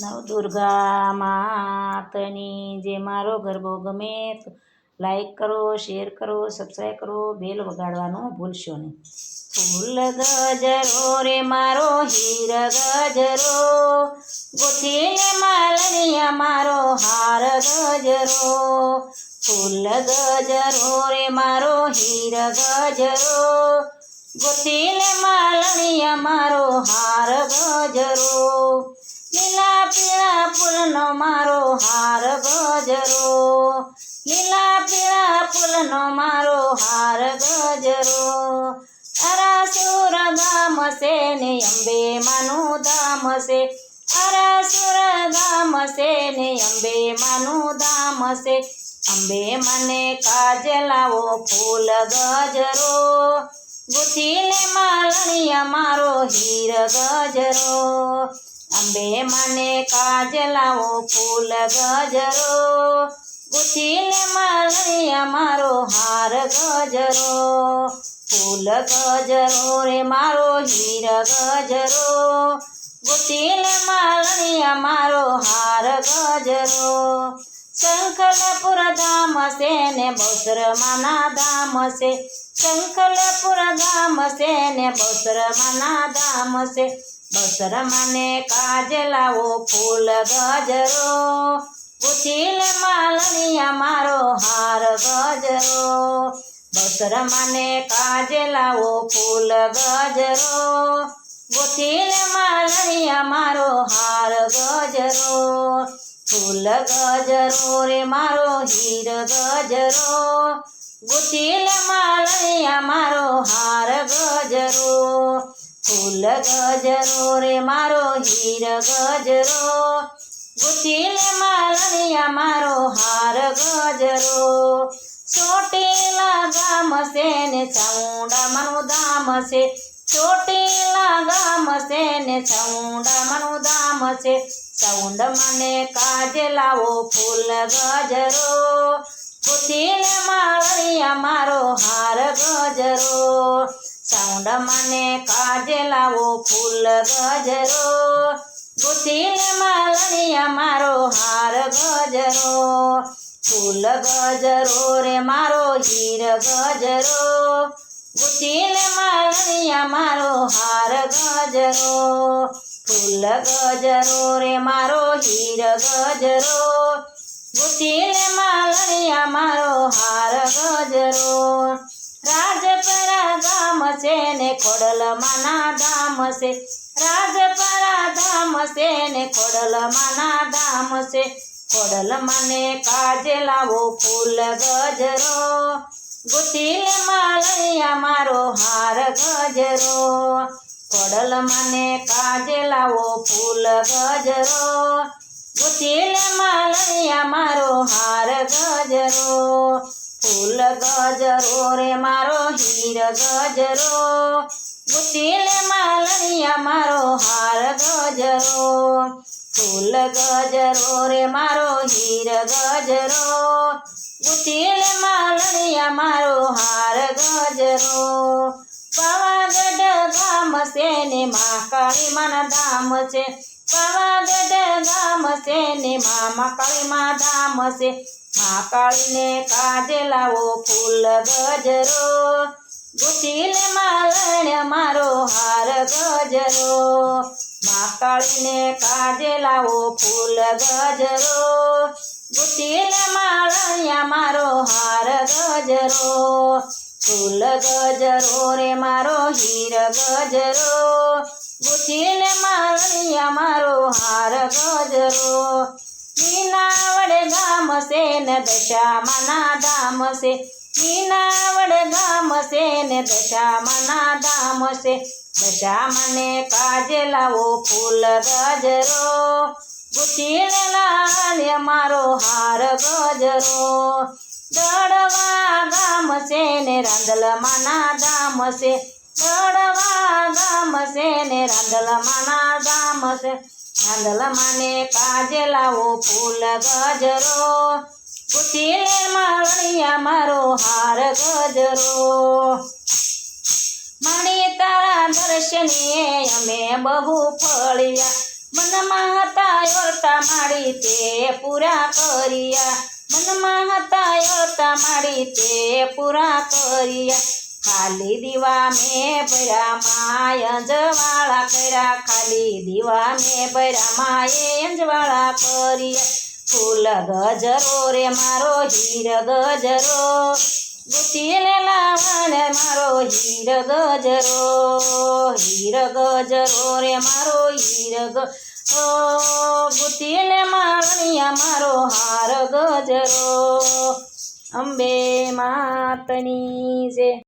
નવદુર્ગા માતની જે મારો ગરબો ગમે તો લાઈક કરો શેર કરો સબસ્ક્રાઈબ કરો બેલ વગાડવાનું ભૂલશો નહીં ફૂલ ગજરો રે મારો હીર ગજરો ગોથીને માલણીયા મારો હાર ગજરો ફૂલ ગજરો રે મારો હીર ગજરો ગોથીને માલણીયા મારો હાર ગજરો લીલા પીળા ફૂલનો મારો હાર ગજરો. લીલા પીળા ફૂલનો મારો હાર ગજરો. અરાસુર ગામ છે ને અંબે માનું ધામ છે અરાસુર ગામ છે ને અંબે માનું ધામ છે અંબે મને કાજ લાવો ફૂલ ગજરો. ગુથીને માલણી મારો હીર ગજરો. અંબે મને કાજ લાવો ફૂલ ગજરો. ગુચીને મારો હાર ગજરો. ફૂલ ગજરો રે મારો હીર ગજરો. ગુથીને માલણી મારો હાર ગજરો. શંખલપુર ધામ છે ને બસરમાના ધામ છે. શંખલપુર ધામ છે ને બસરમાના ધામ છે. બસરમાને કાજ લાવો ફૂલ ગજરો. ગુથીને માલણીયા મારો હાર ગજરો. બસરમાને કાજ લાવો ફૂલ ગજરો. ગુથીને માલણીયા મારો હાર ગજરો. ફૂલ ગજરો રે મારો હીર ગજરો. ગુથીને માલણીયા મારો હાર ગજરો. ફૂલ ગજરો રે મારો હીર ગજરો ગુથીને માલણીયા મારો હાર ગજરો. ચોટીલા ગામ છે ને ચાઉંડામાનું ધામ છે, ચોટીલા ગામ છે ને ચાઉંડામાનું ધામ છે. ચાઉંડ મને કાજે લાવો ફૂલ ગજરો ગુથીને માળિયા મારો હાર ગજરો. ચાઉંડ મને કાજે લાવો ફૂલ ગજરો ગુથીને માળિયા મારો હાર ગજરો ફૂલ ગજરો રે મારો હીર ગજરો ગુથીને માળિયા મારો હાર ગજરો ફૂલ ગજરો રે મારો હીર ગજરો ગુથીને માળિયા મારો હાર ગજરો રાજપરા ગામ છે ને ખોડલમાના ધામ છે રાજપરા ધામ છે ને ખોડલમાના ધામ છે ખોડલ મને કાજે લાવો ફૂલ ગજરો ગુથીને માળિયા મારો હાર ગજરો ખોડલ મને કાજે લાવો ફૂલ ગજરો ગુથીને માળિયા મારો હાર ગજરો ફૂલ ગજરો રે મારો હીર ગજરો. ગુતિલ માલણિયા મારો હાર ગજરો. ફૂલ ગજરો રે મારો હીર ગજરો. ગુતિલ માલણિયા મારો હાર ગજરો. પાવાગઢ ગામ છે ને મહાકાળી મન ધામ છે. પાવાગઢ ગામ છે ને મામા કાળીમાં ધામ છે. મહાકાળીને કાજે લાવો ફૂલ ગજરો. ગુચીલે માલણ મારો હાર ગજરો. મહાકાળીને કાજે લાવો ફૂલ ગજરો. ગુચીલે માળિયા મારો હાર ગજરો. ફૂલ ગજરો રે મારો હીર ગજરો. ગુથીને માળિયા મારો હાર ગજરો. મીનાવડ ગામ છે ને દશામાના ધામ છે. મીનાવડ ગામ છે ને દશામાના ધામ છે. દશામાને કાજે લાવો ફૂલ ગજરો. ગુથીને લાલ્ય મારો હાર ગજરો. દડવા ગામ છે ને રાંદલમાના ધામ છે દડવા ગામ છે ને રાંદલમાના ધામ છે રાંદલમાને કાજે લાવો ફૂલ ગજરો ગુથીને માળિયા મારો હાર ગજરો મણી તારા દર્શનીએ અમે બહુ ફળ્યા મનમાં હતા યોરતા માડી તે પૂરા કર્યા મનમાં હતા યોરતા માડી તે પૂરા કર્યા ખાલી દીવા મેં ભર્યા માય અંજવાળા કર્યા ખાલી દીવા મેં ભર્યા માએ અંજવાળા કર્યા ફૂલ ગજરો રે મારો હીર ગજરો ગુતીલે લાવણ મારો હીર ગજરો હીર ગજરો રે મારો હીર ગ ઓ ગુતીલે મારણિયા મારો હાર ગજરો. અંબે માતની જે